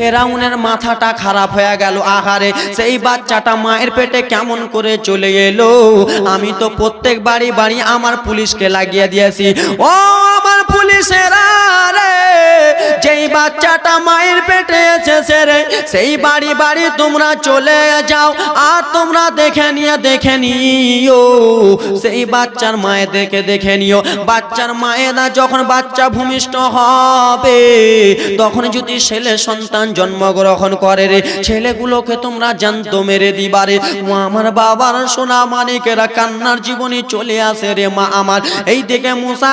ফেরাউনের মাথাটা খারাপ হয়ে গেল, আহারে সেই বাচ্চাটা মায়ের পেটে কেমন করে চলে এলো? আমি তো প্রত্যেক বাড়ি বাড়ি আমার পুলিশকে লাগিয়ে দিয়েছি। ও আমার বাচ্চাটা মায়ের পেটে এসেছে রে, সেই বাড়ি বাড়ি তোমরা চলে যাও, আর তোমরা দেখে নিয়ে দেখে নিও। সেই বাচ্চার মায়ে দেখে দেখে নিও। বাচ্চার মায়েরা যখন বাচ্চা ভূমিষ্ঠ হবে, তখন যদি ছেলে সন্তান জন্মগ্রহণ করে রে, ছেলেগুলোকে তোমরা জানত মেরে দিবারে আমার বাবার সোনা মানিকেরা কান্নার জীবনী চলে আসে রে, মা, আমার। এই দিকে মুসা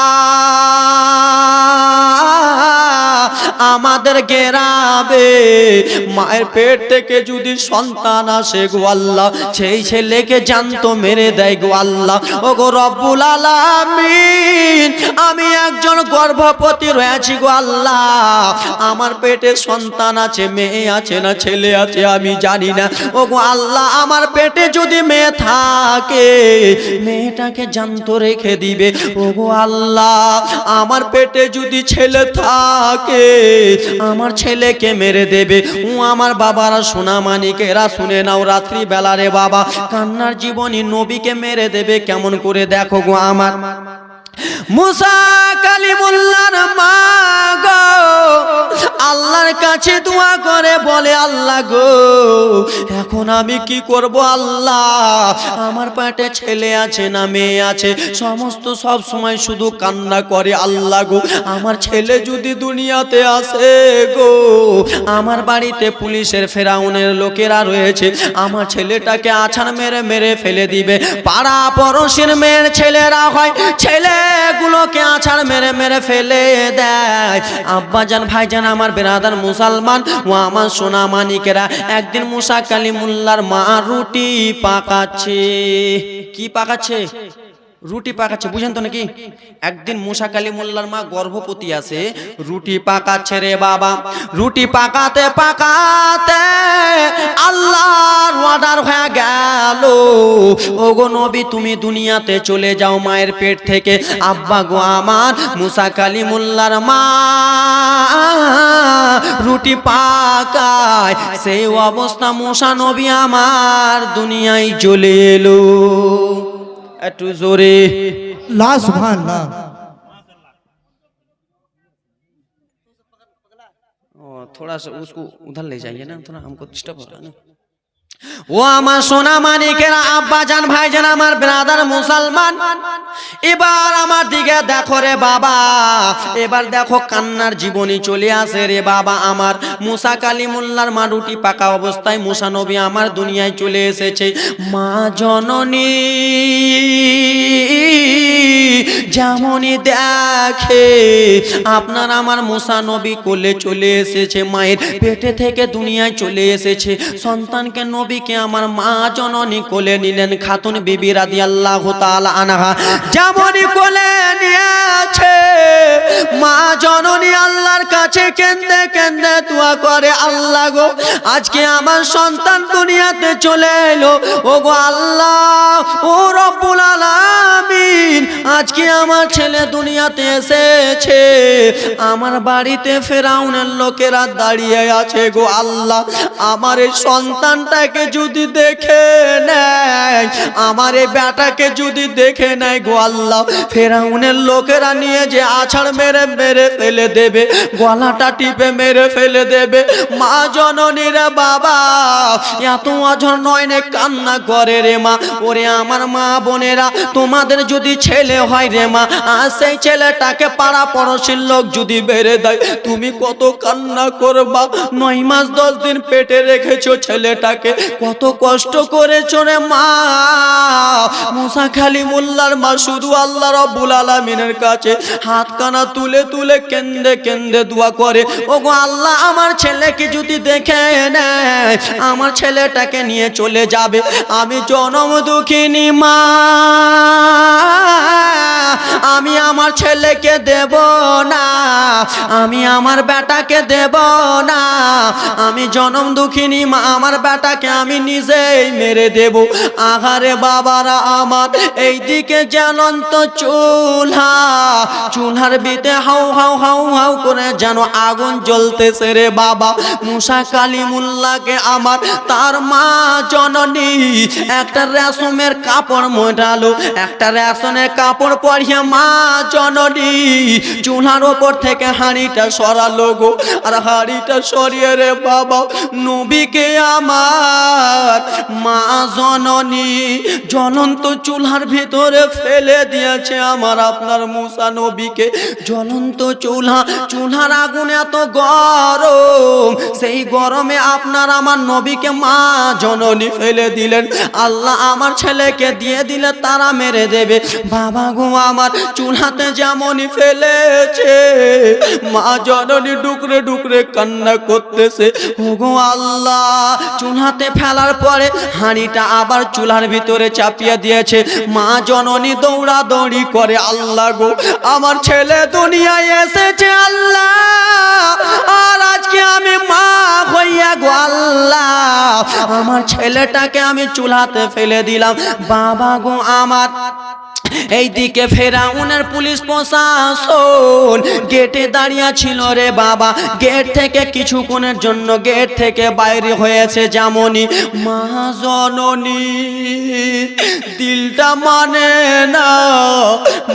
আমাদের গেরাবে। মায়ের পেট থেকে যদি সন্তান আসে গো আল্লাহ, সেই ছেলেকে জানতো, মেরে দেয় গো আল্লাহ। ও গো রব্বুল আলামিন, আমি একজন গর্ভবতী রয়েছি গো আল্লাহ। আমার পেটে সন্তান আছে, মেয়ে আছে না ছেলে আছে, আমি জানি না। ও গো আল্লাহ, আমার পেটে যদি মেয়ে থাকে, মেয়েটাকে জানত, রেখে দিবে। ও গো আল্লাহ, আমার পেটে যদি ছেলে থাকে আমার ছেলেকে মেরে দেবে। ও আমার বাবারা সোনা মানিকেরা শুনে নাও রাত্রি বেলা রে বাবা। কান্নার জীবনী নবীকে মেরে দেবে। কেমন করে দেখো গো আমার। মুসা কালিমুল্লার মা গো? আল্লাহর কাছে দোয়া করে বলে, আল্লাহ গো, এখন আমি কি করব আল্লাহ? আমার পেটে ছেলে আছে না মেয়ে আছে? সমস্ত সব সময় শুধু কান্না করে, আল্লাহ গো, আমার ছেলে যদি দুনিয়াতে আসে গো, আমার বাড়িতে পুলিশের ফেরাউনের লোকেরা রয়েছে, আমার ছেলেটাকে আছাড় মেরে মেরে ফেলে দিবে। পাড়া পড়োশির মেয়ের ছেলেরা হয় ছেলেগুলোকে আছাড় মেরে মেরে ফেলে দেয়। আব্বাজান ভাইজান আমার বেরাদার মুসলমান, ও আমার সোনা মানিকেরা, একদিন মুসা কালিমুল্লার মা রুটি পাকাচ্ছে। কি পাকাচ্ছে? রুটি পাকাচ্ছে, বুঝেন তো নাকি? একদিন মুসা কালিমুল্লার মা গর্ভবতী আছে, রুটি পাকাচ্ছে রে বাবা। রুটি পাকাতে পাকাতে আল্লাহর অর্ডার হয়ে গেল। ওগো নবী, তুমি দুনিয়াতে চলে যাও মায়ের পেট থেকে। আব্বা গো আমার, মুসা কালিমুল্লার মা রুটি পাকায়। সেই অবস্থা মুসা নবী আমার দুনিয়ায় চলে এলো। একটু জোরে ला सुभान अल्लाह ओ, थोड़ा सा उसको उधर ले जाइए ना थोड़ा हमको डिस्टर्ब हो रहा है ना ও আমার সোনা মানিকেরা আব্বা জান ভাই জান আমার ব্রাদার মুসলমান। এবার আমার দিকে দেখো রে বাবা, এবার দেখো কান্নার জীবনী চলে আসে রে বাবা আমার। মুসা কালিমুল্লার মা রুটি পাকা অবস্থায় মুসা নবী আমার দুনিয়ায় চলে এসেছে। মা জননী যেমনই দেখে, আপনার আমার মুসা নবী কোলে চলে এসেছে, মায়ের পেটে থেকে দুনিয়ায় চলে এসেছে। সন্তানকে নবীকে আমার মা জননী কোলে নিলেন খাতুন বিবি রাদি আল্লাহ আনাহা। যেমনই কোলে নিয়েছে, মা জননী আল্লাহর কাছে কেন্দে কেন্দে দোয়া করে, আল্লাহ গো, আজকে আমার সন্তান দুনিয়াতে চলে এলো। ও গো আল্লাহ, ও রব্বুল আলামিন, আজকে আমার ছেলে দুনিয়াতে এসেছে। আমার বাড়িতে ফেরাউনের লোকেরা দাঁড়িয়ে আছে গো আল্লাহ। আমার এই সন্তানটাকে যদি দেখে নেয়, আমার এই বেটাকে যদি দেখে নেয় গো আল্লাহ, ফেরাউনের লোকেরা নিয়ে যে আছাড় মেরে মেরে ফেলে দেবে, গলাটা টিপে মেরে ফেলে দেবে। মা জননীরা বাবা, এত অঝর নয় নে কান্না করে রে মা। ওরে আমার মা বোনেরা, তোমাদের যদি ছেলে হয় রে মা, আর সেই ছেলেটাকে পাড়া পড়োশির লোক যদি বেড়ে দেয়, তুমি কত কান্না করবা। নয় মাস দশ দিন পেটে রেখেছো ছেলেটাকে কত কষ্ট করেছ রে মা। মুসা খালি মোল্লার মা শুধু আল্লাহ রব্বুল আলামিনের কাছে হাত কানা তুলে তুলে কেন্দে কেন্দে দোয়া করে। ও গো আল্লাহ, আমার ছেলেকে যদি দেখে নেয়, আমার ছেলেটাকে নিয়ে চলে যাবে। আমি জনম দুঃখিনী মা। আমি আমার ছেলেকে দেব না। আমি আমার বেটাকে দেব না। আমি জনম দুঃখিনী, মা, আমার বেটাকে আমি নিজেই মেরে দেব। আহারে বাবারা আমার, এই দিকে জ্বলন্ত চুলহা। চুলহার বিতে হাউ হাউ হাউ হাউ করে যেন আগুন জ্বলতেছে রে বাবা। মুসা কালিমুল্লাহকে আমার, তার মা জননী, একটা রেশমের কাপড় মোটালো একটা রেশনের কাপড় পরিয়ে মা জননী, চুলার ওপর থেকে হাঁড়িটা সরালো গো। আর হাঁড়িটা সরিয়ে রে বাবা, নবীকে আমার মা জননী, জ্বলন্ত চুলার ভিতরে ফেলে দিয়েছে আমার আপনার মুসা নবীকে। জ্বলন্ত চুলা, চুলার আগুন এত গরম, সেই গরমে আপনার আমার নবীকে মা জননী ফেলে দিলেন। আল্লাহ আমার ছেলেকে দিয়ে দিলে তারা মেরে দেবে। বাবা গো আমার চুলাতে যেমনই ফেলেছে, মা জননী ডুকরে ডুকরে কান্না করতেছে। ওগো আল্লাহ চুলাতে ফেলার পরে হাঁড়িটা আবার চুলার ভিতরে চাপিয়ে দিয়েছে। মা জননী দৌড়া দৌড়ি করে, আল্লাহ গো, আমার ছেলে দুনিয়ায় এসেছে, আল্লাহ। আর আজকে আমি মা হইয়া গো, আল্লাহ। আমার ছেলেটাকে আমি চুলাতে ফেলে দিলাম। বাবা গো, আমার এইদিকে ফেরাউনের পুলিশ প্রশাসন গেটে দাঁড়িয়ে ছিল রে বাবা। গেট থেকে কিছুক্ষণের জন্য গেট থেকে বাইরে হয়েছে যেমনই মা জননী, দিলটা মানে না।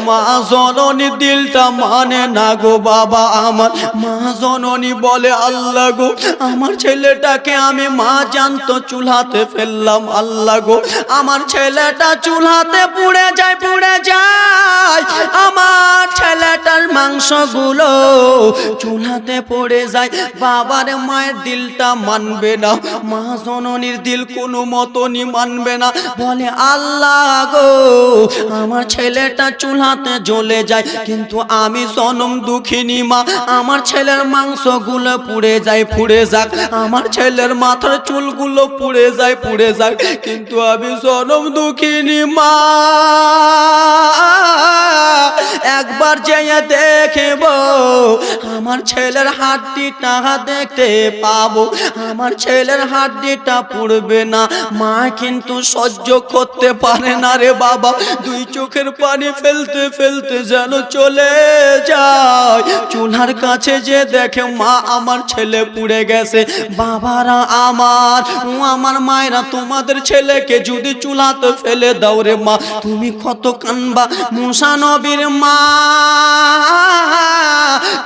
মা জননী, দিলটা মানে না গো বাবা আমার। মা জননী বলে, আল্লাহ গো, আমার ছেলেটাকে আমি মা জানতো চুলাতে ফেললাম, আল্লাহ গো। আমার ছেলেটা চুলাতে পুড়ে যায়, পুড়ে যায়। আমার মাংসগুলো চুলাতে পড়ে যায়। বাবার মায়ের দিলটা মানবে না। মা জননীর দিল কোনো মতনই মানবে না। বলে, আল্লাহ গো, আমার ছেলেটা চুলাতে জ্বলে যায়, কিন্তু আমি জনম দুঃখিনী মা। আমার ছেলের মাংসগুলো পুড়ে যায়, পুড়ে যাক। আমার ছেলের মাথার চুলগুলো পুড়ে যায়, পুড়ে যাক। কিন্তু আমি জনম দুঃখিনী মা। একবার যেয়ে দেখব, আমার ছেলের হাড্ডিটা দেখতে পাবো। আমার ছেলের হাড্ডিটা পুড়বে না, মা কিন্তু সহ্য করতে পারে না রে বাবা। দুই চোখের পানি ফেলতে ফেলতে যেন চলে যায়। চুলার কাছে যে দেখে, মা আমার ছেলে পুড়ে গেছে। বাবারা আমার, ও আমার মায়েরা, তোমাদের ছেলেকে যদি চুলাতে ফেলে দাও রে মা। তুমি কত কানবা, মুসা নবীর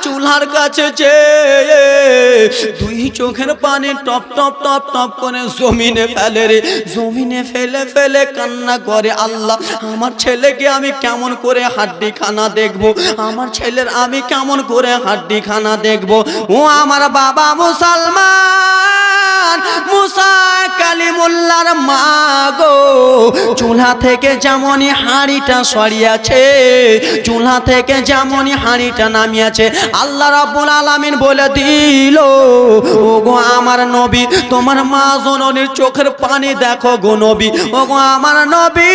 চুলার কাছে যে দুই চোখের পানি টপ টপ টপ টপ করে জমিনে ফেলে রে। জমিনে ফেলে ফেলে কান্না করে আল্লাহ, আমার ছেলেকে আমি কেমন করে হাড্ডি খানা দেখব? আমার ছেলের আমি কেমন করে হাড্ডি খানা দেখব? ও আমার বাবা মুসলমান! মুসা কালিমুল্লার মা গো চুলা থেকে যেমনই হাঁড়িটা সরিয়াছে চুলা থেকে যেমনই হাঁড়িটা নামিয়াছে, আল্লাহ রাব্বুল আলামিন বলে দিল ও গো আমার নবী, তোমার মা জননীর চোখের পানি দেখো গো নবী ও গো আমার নবী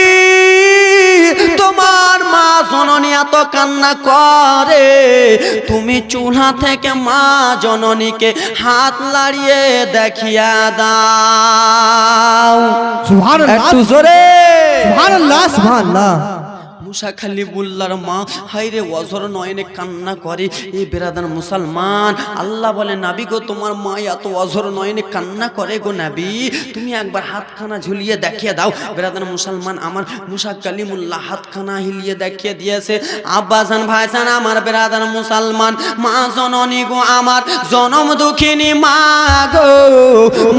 কান্না করে। তুমি চুলা থেকে মা জননীকে হাত লাড়িয়ে দেখিয়া দাও। সুবহানাল্লাহ। একটু জোরে। সুবহানাল্লাহ সুবহানাল্লাহ। মুসা খালি বুল্লার মা হাইরে অজর নয়নে কান্না করে, এ বেরাদান মুসলমান, আল্লাহ বলে, নাবি গো, তোমার মা এত অজর নয়নে কান্না করে গো নাবি, তুমি একবার হাতখানা ঝুলিয়ে দেখিয়ে দাও। বেরাদান মুসলমান আমার মুসা কালিমুল্লাহ হাতখানা হিলিয়ে দেখিয়ে দিয়েছে আব্বাসান ভাইসান আমার বেরাদান মুসলমান, মা জননী গো আমার জনম দুঃখিনী মা গো,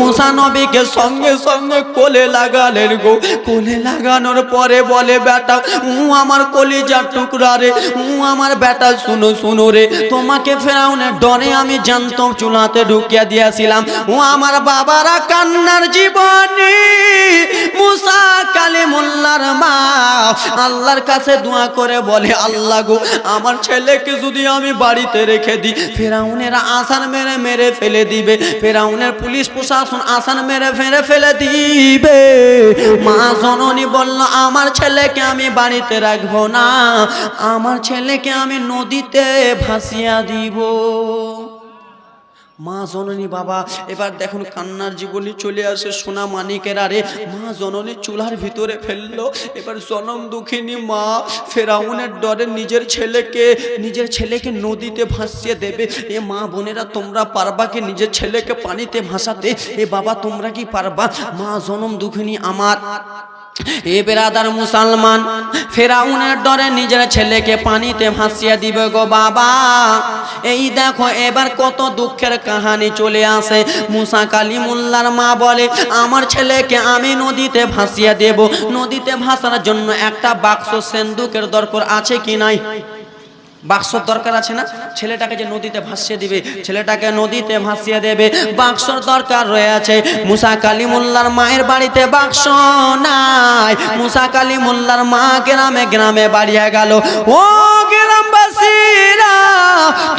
মুসা নবীকে সঙ্গে সঙ্গে কোলে লাগালেন গো। কোলে লাগানোর পরে বলে, বেটা, উ আমার কলিজার টুকরা রে। আমার বেটা, শুনো শুনো রে। তোমাকে ফেরাউনের ডরে আমি জানতাম চুলাতে ঢুকিয়ে দিয়েছিলাম। ও, আমার বাবারা কান্নার জীবনী। মুসা কালিমুল্লার মা, আল্লাহর কাছে দোয়া করে বলে, আল্লাহ গো, আমার ছেলেকে যদি আমি বাড়িতে রেখে দিই, ফেরাউনের আসান মেরে মেরে ফেলে দিবে। ফেরাউনের পুলিশ প্রশাসন আসান মেরে ফেরে ফেলে দিবে। মা জননী বলল, আমার ছেলেকে আমি বাড়িতে রাখব না। আমার ছেলেকে আমি নদীতে ভাসিয়া দিব। মা জননী বাবা, এবার দেখুন কান্নার জীবনী চলে আসে সোনা মানিকের আরে। মা জননী চুলার ভিতরে ফেলল। এবার জনম দুঃখিনী মা ফেরাউনের ডরে নিজের ছেলেকে নিজের ছেলেকে নদীতে ভাসিয়ে দেবে। এ মা বোনেরা, তোমরা পারবা কি নিজের ছেলেকে পানিতে ভাসাতে? এ বাবা, তোমরা কি পারবা? মা জনম দুঃখিনী আমার। এ বেরাদার মুসলমান, ফেরাউনের ডরে নিজের ছেলেকে পানিতে ভাসিয়ে দিবে গো বাবা। এই দেখো এবার কত দুঃখের কাহানি চলে আসে। মুসা কালিমুল্লার মা বলে, আমার ছেলেকে আমি নদীতে ভাসিয়ে দেব। নদীতে ভাসার জন্য একটা বাক্স, সেন্দুকের দরকার আছে কি নাই? বাক্সর দরকার আছে না? ছেলেটাকে যে নদীতে ভাসিয়ে দিবে, ছেলেটাকে নদীতে ভাসিয়ে দেবে বাক্সর দরকার রয়েছে। মুসা কালিমুল্লার মায়ের বাড়িতে বাক্স নাই। মুসা কালিমুল্লার মা গ্রামে গ্রামে বাড়িয়ে গেল। ও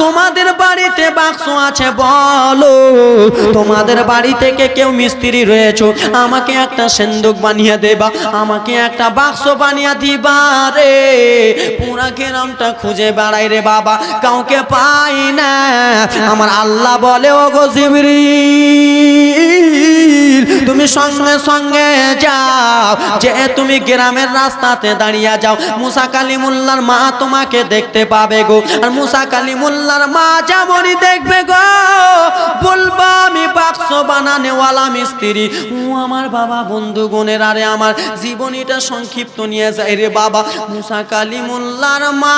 তোমাদের বাড়িতে বাক্স আছে বলো। তোমাদের বাড়ি থেকে কেউ মিস্ত্রি রয়েছে, আমাকে একটা সেন্দুক বানিয়ে দেবা, আমাকে একটা বাক্স বানিয়ে দিবা রে। পুরা গ্রামটা খুঁজে বেড়াই রে বাবা, কাউকে পাই না। আমার আল্লাহ বলে ও গো জিবরিল, তুমি সঙ্গে সঙ্গে যাও। যে তুমি গ্রামের রাস্তাতে দাঁড়িয়ে যাও, মুসা কালিমুল্লার মা তোমাকে দেখতে পাবে গো। আর মুসা কালিমুল্লার মা যেমনই দেখবে গো, বলব আমি বাক্স বানানেওয়ালা মিস্ত্রি। ও আমার বাবা, বন্ধু গুণের আরে আমার জীবনীটা সংক্ষিপ্ত নিয়ে যায় রে বাবা। মুসা কালিমুল্লার মা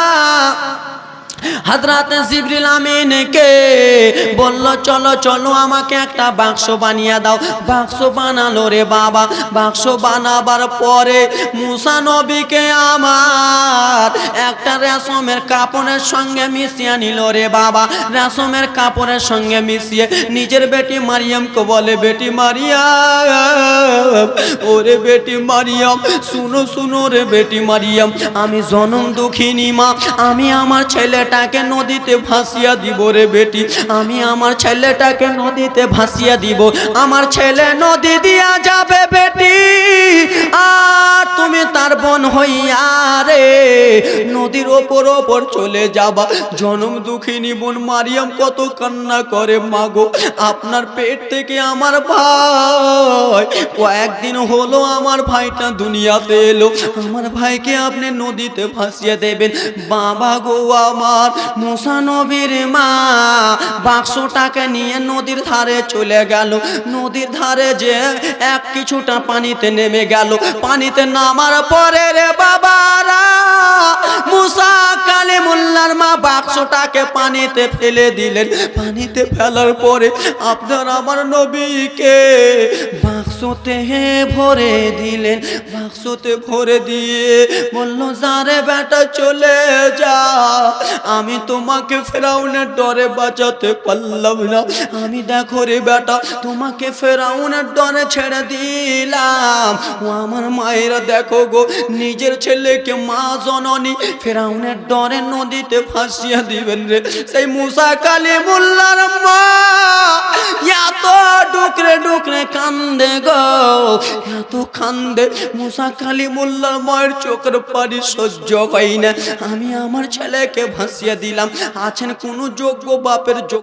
হাজরাতে জিবরিল আমিনকে বলল, চলো চলো, আমাকে একটা বাক্স বানিয়ে দাও। বাক্স বানালো রে বাবা। বাক্স বানাবার পরে মুসা নবীকে আমার একটা রেশমের কাপড়ের সঙ্গে মিশিয়ে নিল রে বাবা। রেশমের কাপড়ের সঙ্গে মিশিয়ে নিজের বেটি মারিয়ামকে বলে, বেটি মারিয়াম, ওরে বেটি মারিয়াম, শুনো শুনো রে বেটি মারিয়াম, আমি জনম দুঃখিনী মা, আমি আমার ছেলেটাকে নদীতে ভাসিয়া দিব রে বেটি। আমি আমার ছেলেটাকে নদীতে ভাসিয়া দিব। আমার ছেলে নদী দিয়া যাবে বেটি। আর তুমি তার বোন হইয়া রে নদীর ওপর ওপর চলে যাবা। জনম দুঃখিনী বোন মারিয়াম কত কান্না করে, মাগো, আপনার পেট থেকে আমার ভাই, কয়েকদিন হলো আমার ভাইটা দুনিয়াতে এলো। আমার ভাইকে আপনি নদীতে ভাসিয়ে দেবেন। বাবা গো আমার মুসা নবীর মা বাক্সটাকে নিয়ে নদীর ধারে চলে গেল। নদীর ধারে যে এক কিছুটা পানিতে নেমে গেল। পানিতে নামার পরে রে বাবারা, মুসা কালে মোল্লার মা বাক্সটাকে পানিতে ফেলে দিলেন। পানিতে ফেলার পরে আপনার আমার নবীকে বাক্সতে ভরে দিলেন বাক্সতে ভরে দিয়ে বলল, যারে বেটা চলে যা, আমি তোমাকে ফেরাউনের ডরে বাঁচাতে পারলাম না। আমি দেখো রে বেটা, তোমাকে ফেরাউনের ডরে ছেড়ে দিলাম। ও আমার মায়েরা দেখো গো, নিজের ছেলেকে মা জননী ফেরাউনের ডরে নদীতে ফাঁসিয়া দিবেন রে। সেই মুসা কালী মোল্লার মা, এত ডুকরে ডুকরে কান্দে গো। এত কান্দে মুসা কালী মোল্লার মায়ের চোখের পানি সহ্য হয় না। আমি আমার ছেলেকে ভাসিয়ে দিলাম। আছেন কোনো যোগ্য বাপের যোগ্য